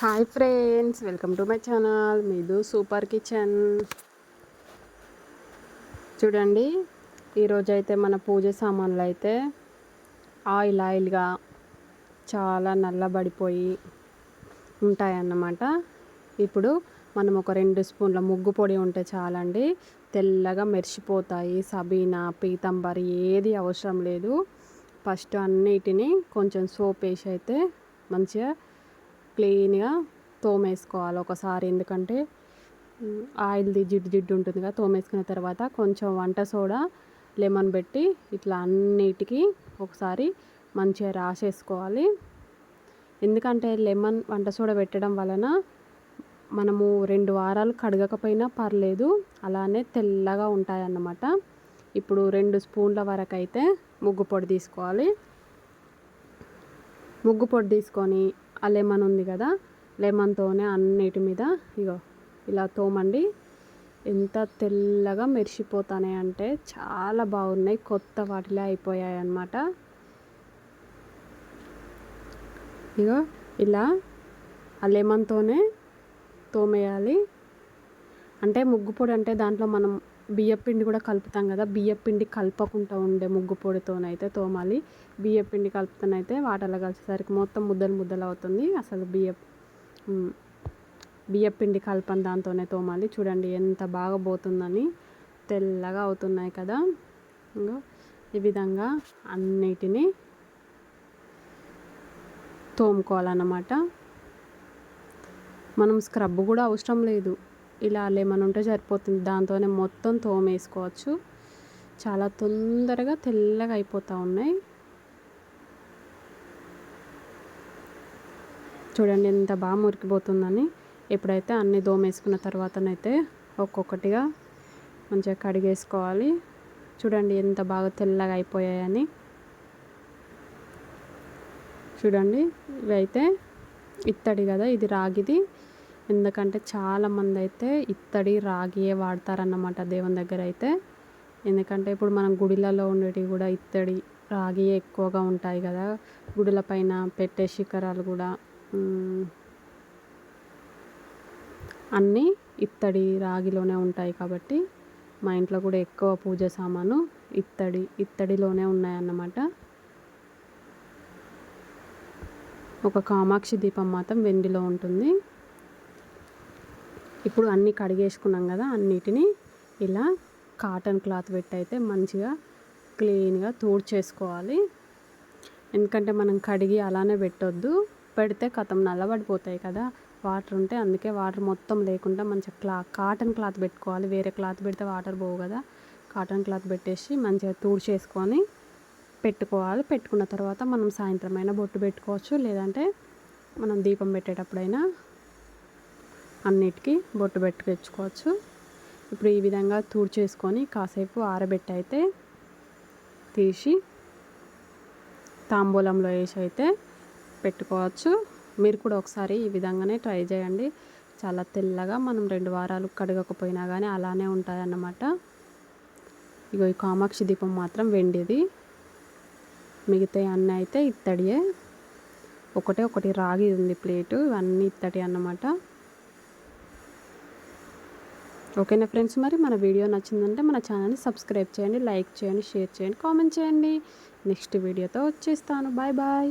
Hi friends welcome to my channel. మీదు super kitchen. చూడండి ఈరోజు అయితే మన పూజ సామాన్లు అయితే ఆయిల్ ఆయిల్గా చాలా నల్లబడిపోయి ఉంటాయన్నమాట. ఇప్పుడు మనం ఒక రెండు స్పూన్ల ముగ్గు పొడి ఉంటే చాలండి. తెల్లగా మెరిసిపోతాయి. సబీనా పీతంబరి ఏది అవసరం లేదు. ఫస్ట్ అన్నిటిని కొంచెం సోప్ వేసి అయితే మంచిగా క్లీన్గా తోమేసుకోవాలి ఒకసారి. ఎందుకంటే ఆయిల్ది జిడ్డు జిడ్డు ఉంటుంది కదా తోమేసుకున్న తర్వాత కొంచెం వంట సోడా లెమన్ పెట్టి ఇట్లా అన్నిటికీ ఒకసారి మంచిగా రాసేసుకోవాలి. ఎందుకంటే లెమన్ వంట సోడా పెట్టడం వలన మనము రెండు వారాలు కడగకపోయినా పర్లేదు అలానే తెల్లగా ఉంటాయన్నమాట. ఇప్పుడు రెండు స్పూన్ల వరకు అయితే ముగ్గు పొడి తీసుకోవాలి. ముగ్గు పొడి తీసుకొని ఆ లెమన్ ఉంది కదా లెమన్తోనే అన్నిటి మీద ఇగో ఇలా తోమండి. ఎంత తెల్లగా మెరిసిపోతాయి అంటే చాలా బాగున్నాయి కొత్త వాటిలో అయిపోయాయి అన్నమాట. ఇగో ఇలా ఆ లెమన్తోనే తోమేయాలి. అంటే ముగ్గు పొడి అంటే దాంట్లో మనం బియ్యపిండి కూడా కలుపుతాం కదా బియ్యపిండి కలపకుండా ఉండే ముగ్గు పొడితోనైతే తోమాలి. బియ్యపిండి కలుపుతానైతే వాటర్లో కలిసేసరికి మొత్తం ముద్దలు ముద్దలు అవుతుంది. అసలు బియ్య బియ్యపిండి కలపని దాంతోనే తోమాలి. చూడండి ఎంత బాగా పోతుందని తెల్లగా అవుతున్నాయి కదా. ఇంకా ఈ విధంగా అన్నిటినీ తోముకోవాలన్నమాట. మనం స్క్రబ్ కూడా అవసరం లేదు. ఇలా లెమన్ ఉంటే సరిపోతుంది. దాంతోనే మొత్తం తోమేసుకోవచ్చు చాలా తొందరగా తెల్లగా అయిపోతూ ఉన్నాయి. చూడండి ఎంత బాగా మురికిపోతుందని. ఎప్పుడైతే అన్ని దోమేసుకున్న తర్వాతనైతే ఒక్కొక్కటిగా మంచిగా కడిగేసుకోవాలి. చూడండి ఎంత బాగా తెల్లగా అయిపోయాయని. చూడండి ఇవైతే ఇత్తడి కదా ఇది రాగిది. ఎందుకంటే చాలామంది అయితే ఇత్తడి రాగియే వాడతారన్నమాట దేవుని దగ్గర అయితే. ఎందుకంటే ఇప్పుడు మనం గుడిలలో ఉండేటివి కూడా ఇత్తడి రాగి ఎక్కువగా ఉంటాయి కదా. గుడిల పైన పెట్టే శిఖరాలు కూడా అన్నీ ఇత్తడి రాగిలోనే ఉంటాయి కాబట్టి మా ఇంట్లో కూడా ఎక్కువ పూజ సామాను ఇత్తడి ఇత్తడిలోనే ఉన్నాయన్నమాట. ఒక కామాక్షి దీపం మాత్రం వెండిలో ఉంటుంది. ఇప్పుడు అన్నీ కడిగేసుకున్నాం కదా అన్నిటినీ ఇలా కాటన్ క్లాత్ పెట్టి అయితే మంచిగా క్లీన్గా తూడ్చేసుకోవాలి ఎందుకంటే మనం కడిగి అలానే పెట్టొద్దు. పెడితే కథం నల్లబడిపోతాయి కదా వాటర్ ఉంటే అందుకే వాటర్ మొత్తం లేకుండా మంచిగా క్లా కాటన్ క్లాత్ పెట్టుకోవాలి. వేరే క్లాత్ పెడితే వాటర్ పోవు కదా కాటన్ క్లాత్ పెట్టేసి మంచిగా తూడ్చేసుకొని పెట్టుకోవాలి. పెట్టుకున్న తర్వాత మనం సాయంత్రం అయినా బొట్టు పెట్టుకోవచ్చు. లేదంటే మనం దీపం పెట్టేటప్పుడైనా అన్నిటికీ బొట్టు పెట్టుకొచ్చుకోవచ్చు ఇప్పుడు ఈ విధంగా చేసుకొని కాసేపు ఆరబెట్టి అయితే తీసి తాంబూలంలో వేసి అయితే పెట్టుకోవచ్చు. మీరు కూడా ఒకసారి ఈ విధంగానే ట్రై చేయండి. చాలా తెల్లగా మనం రెండు వారాలు కడగకపోయినా కానీ అలానే ఉంటాయన్నమాట. ఇగో ఈ కామాక్షి దీపం మాత్రం వెండిది. మిగతా అన్నీ అయితే ఇత్తడియే. ఒకటే ఒకటి రాగి ఉంది ప్లేటు. ఇవన్నీ ఇత్తడి అన్నమాట. ఓకేనా ఫ్రెండ్స్? మరి మన వీడియో నచ్చిందంటే మన ఛానల్ని సబ్స్క్రైబ్ చేయండి లైక్ చేయండి షేర్ చేయండి కామెంట్ చేయండి. నెక్స్ట్ వీడియోతో వచ్చేస్తాను. Bye bye.